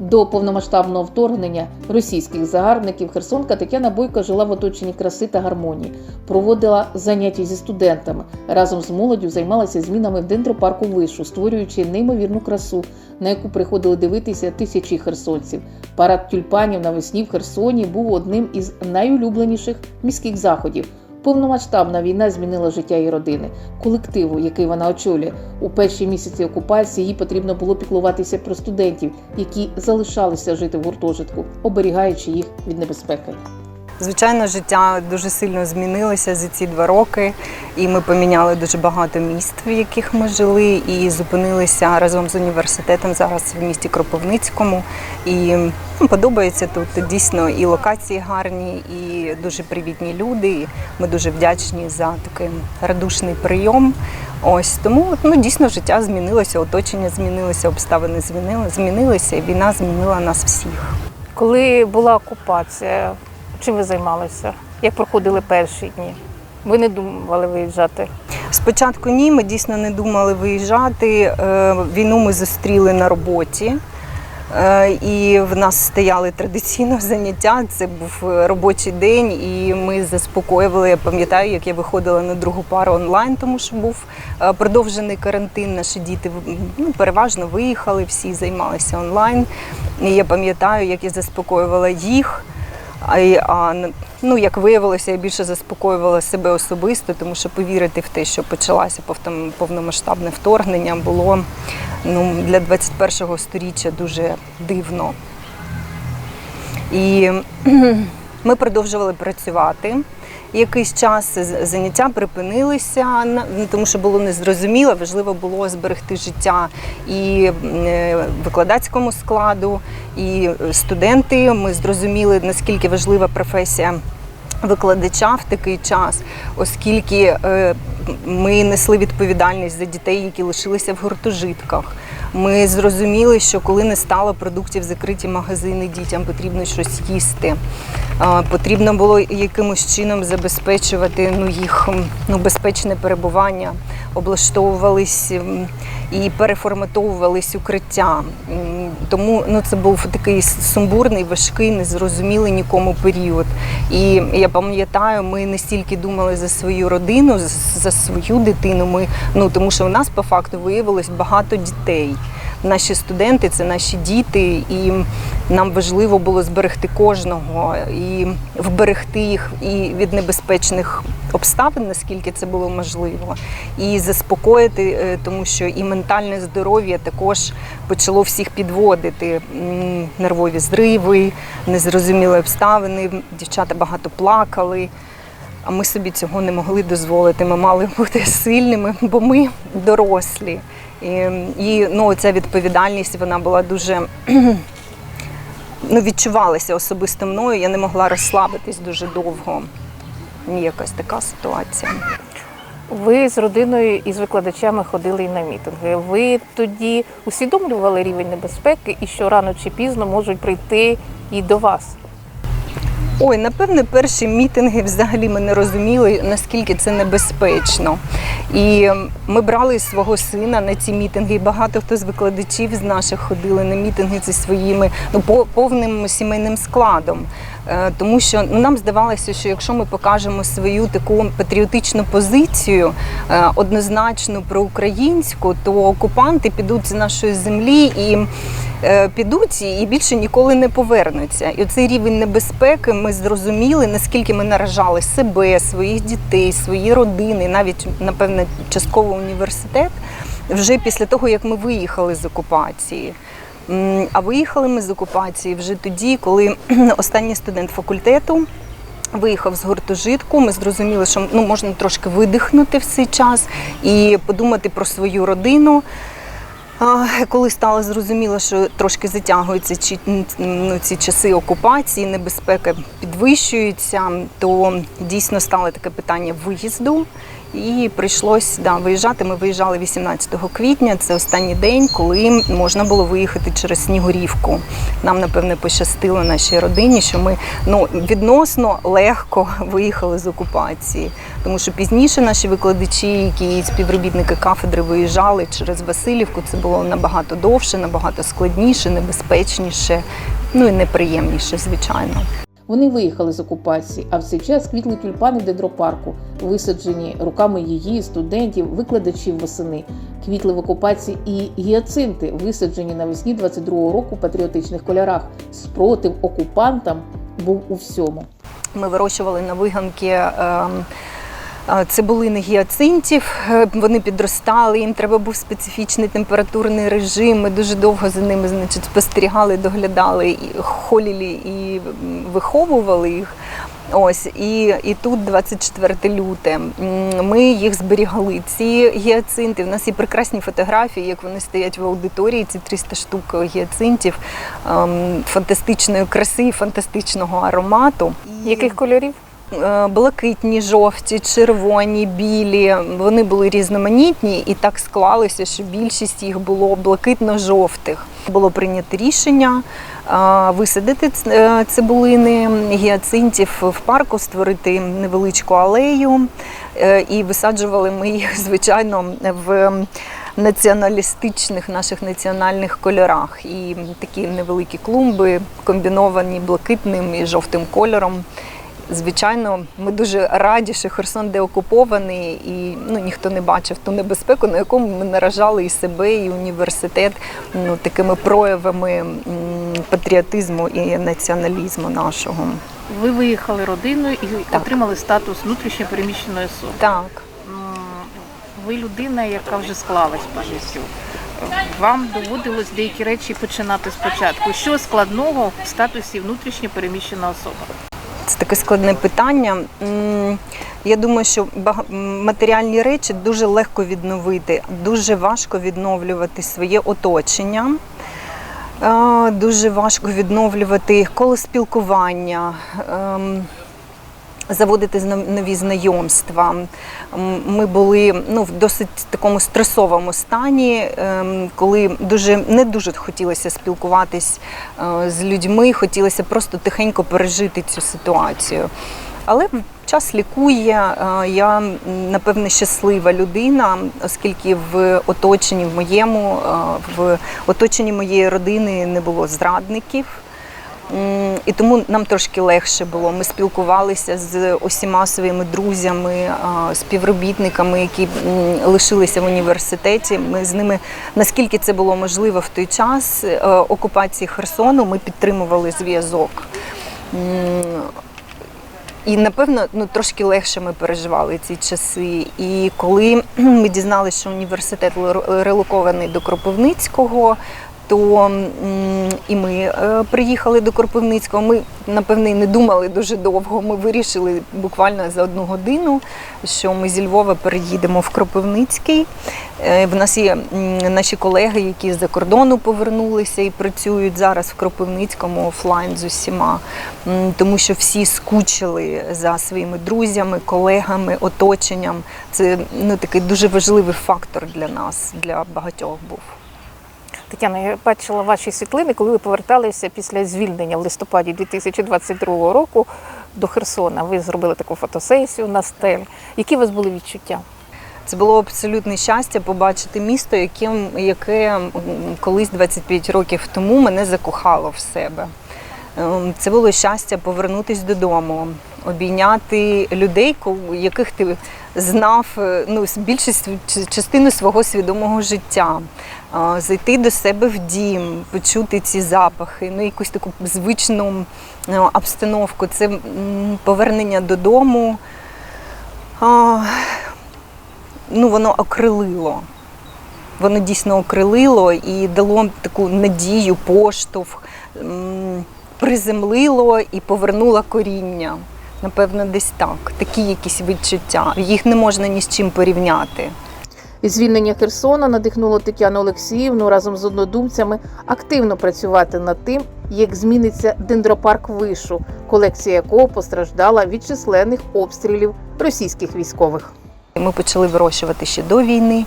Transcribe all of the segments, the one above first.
До повномасштабного вторгнення російських загарбників Херсонка Тетяна Бойко жила в оточенні краси та гармонії, проводила заняття зі студентами. Разом з молоддю займалася змінами в дендропарку вишу, створюючи неймовірну красу, на яку приходили дивитися тисячі херсонців. Парад тюльпанів навесні в Херсоні був одним із найулюбленіших міських заходів. Повномасштабна війна змінила життя її родини, колективу, який вона очолює. У перші місяці окупації їй потрібно було піклуватися про студентів, які залишалися жити в гуртожитку, оберігаючи їх від небезпеки. Звичайно, життя дуже сильно змінилося за ці два роки, і ми поміняли дуже багато міст, в яких ми жили, і зупинилися разом з університетом зараз в місті Кропивницькому. І ну, подобається тут дійсно і локації гарні, і дуже привітні люди. Ми дуже вдячні за такий радушний прийом. Ось тому ну дійсно життя змінилося, оточення змінилося, обставини змінили, змінилися, і війна змінила нас всіх. Коли була окупація, чим ви займалися? Як проходили перші дні? Ви не думали виїжджати? Спочатку ні, ми дійсно не думали виїжджати. Е, Війну ми зустріли на роботі. Е, І в нас стояли традиційно заняття. Це був робочий день, і ми заспокоювали. Я пам'ятаю, як я виходила на другу пару онлайн, тому що був е, продовжений карантин. Наші діти ну, переважно виїхали, всі займалися онлайн. І я пам'ятаю, як я заспокоювала їх. А, ну, як виявилося, я більше заспокоювала себе особисто, тому що повірити в те, що почалося повномасштабне вторгнення, було ну, для 21-го сторіччя дуже дивно. І ми продовжували працювати. Якийсь час заняття припинилися, ну, тому що було незрозуміло, важливо було зберегти життя і е, викладацькому складу, і е, студенти. Ми зрозуміли, наскільки важлива професія викладача в такий час, оскільки е, ми несли відповідальність за дітей, які лишилися в гуртожитках. Ми зрозуміли, що коли не стало продуктів закриті магазини, дітям потрібно щось їсти. Потрібно було якимось чином забезпечувати ну, їх ну, безпечне перебування, облаштовувались і переформатовувались укриття. Тому ну, це був такий сумбурний, важкий, незрозумілий нікому період. І я пам'ятаю, ми не стільки думали за свою родину, за свою дитину. Ми, ну, тому що в нас по факту виявилось багато дітей. Наші студенти це наші діти, і нам важливо було зберегти кожного і вберегти їх і від небезпечних обставин, наскільки це було можливо, і заспокоїти, е, тому що і ментальне здоров'я також почало всіх підводити. Нервові зриви, незрозумілі обставини. Дівчата багато плакали. А ми собі цього не могли дозволити. Ми мали бути сильними, бо ми дорослі. І, і ну, ця відповідальність вона була дуже ну, відчувалася особисто мною. Я не могла розслабитись дуже довго. Якась така ситуація. Ви з родиною і з викладачами ходили і на мітинги. Ви тоді усвідомлювали рівень небезпеки і що рано чи пізно можуть прийти і до вас. Ой, напевне, перші мітинги взагалі ми не розуміли, наскільки це небезпечно. І ми брали свого сина на ці мітинги. І багато хто з викладачів з наших ходили на мітинги зі своїми ну, по- повним сімейним складом. Е, Тому що ну, нам здавалося, що якщо ми покажемо свою таку патріотичну позицію, е, однозначно проукраїнську, то окупанти підуть з нашої землі і підуть і більше ніколи не повернуться. І оцей рівень небезпеки ми зрозуміли, наскільки ми наражали себе, своїх дітей, свої родини, навіть напевне частково університет, вже після того, як ми виїхали з окупації. А виїхали ми з окупації вже тоді, коли останній студент факультету виїхав з гуртожитку. Ми зрозуміли, що ну, можна трошки видихнути в цей час і подумати про свою родину. Коли стало зрозуміло, що трошки затягуються ну, ці часи окупації, небезпека підвищується, то дійсно стало таке питання виїзду. І прийшлось да, виїжджати. Ми виїжджали 18 квітня. Це останній день, коли можна було виїхати через Снігурівку. Нам, напевне, пощастило нашій родині, що ми ну, відносно легко виїхали з окупації. Тому що пізніше наші викладачі, які співробітники кафедри виїжджали через Васильівку, це було набагато довше, набагато складніше, небезпечніше, ну і неприємніше, звичайно. Вони виїхали з окупації, а в цей час квітли тюльпани дендропарку, висаджені руками її, студентів, викладачів восени. Квітли в окупації і гіацинти, висаджені навесні 22-го року в патріотичних кольорах. Спротив окупантам був у всьому. Ми вирощували на виганки. ем, е, Цибулини гіацинтів, Е, вони підростали, їм треба був специфічний температурний режим. Ми дуже довго за ними значить, спостерігали, доглядали, холілі і виховували їх. Ось і, і тут 24 люте. Ми їх зберігали. Ці гіацинти. У нас є прекрасні фотографії, як вони стоять в аудиторії. Ці 300 штук гіацинтів ем, фантастичної краси, фантастичного аромату. Яких кольорів? Е, блакитні, жовті, червоні, білі. Вони були різноманітні, і так склалося, що більшість їх було блакитно-жовтих. Було прийнято рішення е, висадити е, цибулини гіацинтів в парку, створити невеличку алею. І висаджували ми їх, звичайно, в націоналістичних наших національних кольорах. І такі невеликі клумби, комбіновані блакитним і жовтим кольором. Звичайно, ми дуже раді, що Херсон деокупований, і ну ніхто не бачив ту небезпеку, на якому ми наражали і себе, і університет ну такими проявами патріотизму і націоналізму нашого. Ви виїхали родиною і Так. отримали статус внутрішньопереміщеної особи. Так. Ви людина, яка вже склалась по життю. Вам доводилось деякі речі починати спочатку. Що складного в статусі внутрішньопереміщена особа? Це таке складне питання. Я думаю, що матеріальні речі дуже легко відновити, дуже важко відновлювати своє оточення. Дуже важко відновлювати коло спілкування, ем, заводити нові знайомства. Ми були ну, в досить такому стресовому стані, ем, коли дуже не дуже хотілося спілкуватись е, з людьми, хотілося просто тихенько пережити цю ситуацію. Але час лікує. Е, Я м, напевне щаслива людина, оскільки в оточенні в моєму, е, в оточенні моєї родини не було зрадників. І тому нам трошки легше було. Ми спілкувалися з усіма своїми друзями, співробітниками, які лишилися в університеті. Ми з ними, наскільки це було можливо в той час е, окупації Херсону, ми підтримували зв'язок. І напевно ну трошки легше ми переживали ці часи. І коли ми дізналися, що університет релокований до Кропивницького, то і ми е, приїхали до Кропивницького. Ми напевне не думали дуже довго. Ми вирішили буквально за одну годину, що ми зі Львова переїдемо в Кропивницький. Е, В нас є наші колеги, які з-за кордону повернулися і працюють зараз в Кропивницькому офлайн з усіма, тому що всі скучили за своїми друзями, колегами, оточенням. Це ну такий дуже важливий фактор для нас, для багатьох був. Тетяна, я бачила ваші світлини, коли ви поверталися після звільнення в листопаді 2022 року до Херсона. Ви зробили таку фотосесію на стель. Які у вас були відчуття? Це було абсолютне щастя побачити місто, яким, яке колись 25 років тому мене закохало в себе. Ем, Це було щастя повернутися додому, обійняти людей, яких ти знав е, ну, ч- частину свого свідомого життя, зайти до себе в дім, почути ці запахи, ну якусь таку звичну е, обстановку. Це повернення додому. Ну, воно окрилило. Воно дійсно окрилило і дало таку надію, поштовх, приземлило і повернуло коріння. Напевно, десь так. Такі якісь відчуття. Їх не можна ні з чим порівняти. І звільнення Херсона надихнуло Тетяну Олексіївну разом з однодумцями активно працювати над тим, як зміниться дендропарк вишу, колекція якого постраждала від численних обстрілів російських військових. Ми почали вирощувати ще до війни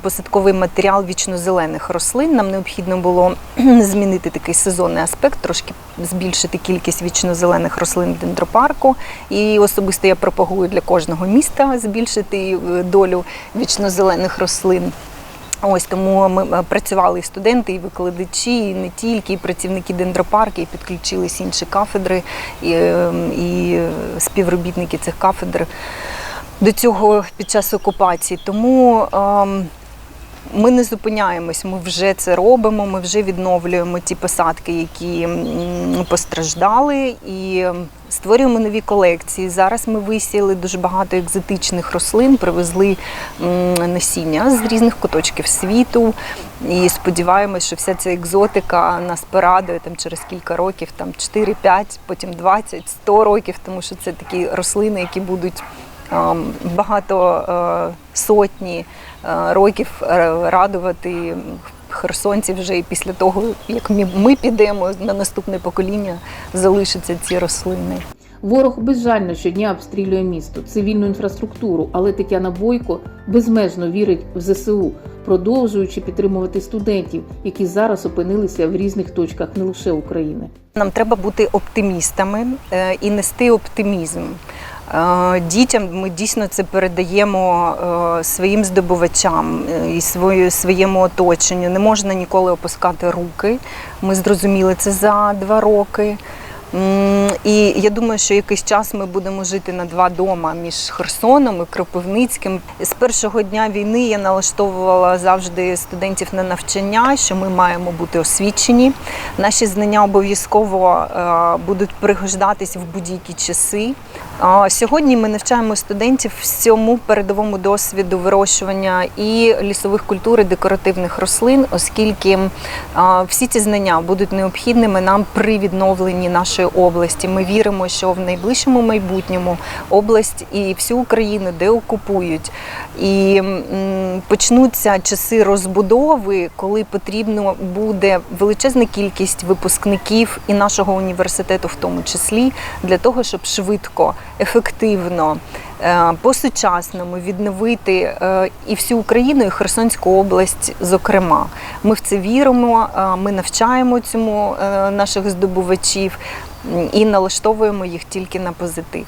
посадковий матеріал вічнозелених рослин. Нам необхідно було змінити такий сезонний аспект, трошки збільшити кількість вічнозелених рослин в дендропарку. І особисто я пропагую для кожного міста збільшити е, долю вічнозелених рослин. Ось тому ми е, працювали і студенти, і викладачі, і не тільки, і працівники дендропарки, і підключились інші кафедри, і, е, і е, співробітники цих кафедр до цього під час окупації. Тому ем, ми не зупиняємось, ми вже це робимо, ми вже відновлюємо ті посадки, які постраждали, і ем, створюємо нові колекції. Зараз ми висіяли дуже багато екзотичних рослин, привезли насіння з різних куточків світу. І сподіваємось, що вся ця екзотика нас порадує там через кілька років, там 4-5, потім 20, 100 років, тому що це такі рослини, які будуть багато е, сотні е, років е, радувати херсонців вже і після того, як ми, підемо на наступне покоління, залишаться ці рослини. Ворог безжально щодня обстрілює місто, цивільну інфраструктуру, але Тетяна Бойко безмежно вірить в ЗСУ, продовжуючи підтримувати студентів, які зараз опинилися в різних точках не лише України. Нам треба бути оптимістами і нести оптимізм. Е, Дітям ми дійсно це передаємо е, своїм здобувачам е, і своєму оточенню. Не можна ніколи опускати руки. Ми зрозуміли це за два роки. І я думаю, що якийсь час ми будемо жити на два дома між Херсоном і Кропивницьким. З першого дня війни я налаштовувала завжди студентів на навчання, що ми маємо бути освічені. Наші знання обов'язково будуть пригождатись в будь-які часи. Сьогодні ми навчаємо студентів всьому передовому досвіду вирощування і лісових культур, і декоративних рослин, оскільки всі ці знання будуть необхідними нам при відновленні нашої області. Ми віримо, що в найближчому майбутньому область і всю Україну деокупують. І почнуться часи розбудови, коли потрібно буде величезна кількість випускників і нашого університету, в тому числі, для того, щоб швидко, ефективно, е, по-сучасному відновити е, і всю Україну, і Херсонську область, зокрема. Ми в це віримо, е, ми навчаємо цьому наших здобувачів і налаштовуємо їх тільки на позитив.